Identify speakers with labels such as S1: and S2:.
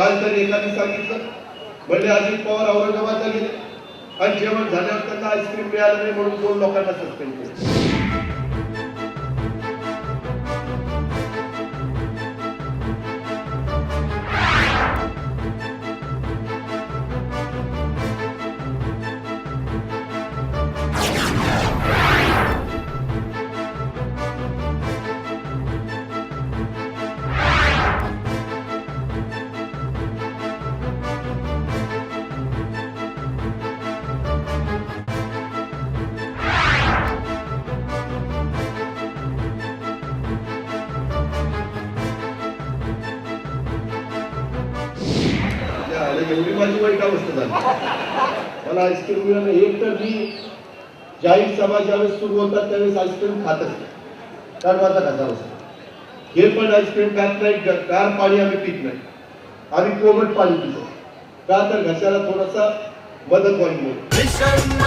S1: काल तरी एकाने सांगितलं म्हणजे अजित पवार औरंगाबादला गेले आणि जेवण झाल्यावर त्यांना आईस्क्रीम मिळालं नाही म्हणून दोन लोकांना सस्पेंड केलं? एवढी माझी वाईट अवस्था झाली. मला आईस्क्रीम मिळालं एक तर मी जाहीर सभा ज्यावेळेस सुरू होतात त्यावेळेस आईस्क्रीम खातच नाही कारण माझा घसा असतो हे पण आईस्क्रीम खात नाही. गार पाणी आम्ही पित नाही. आम्ही कोमट पाणी पितो. का तर घशाला थोडासा मदत व्हावी म्हणून.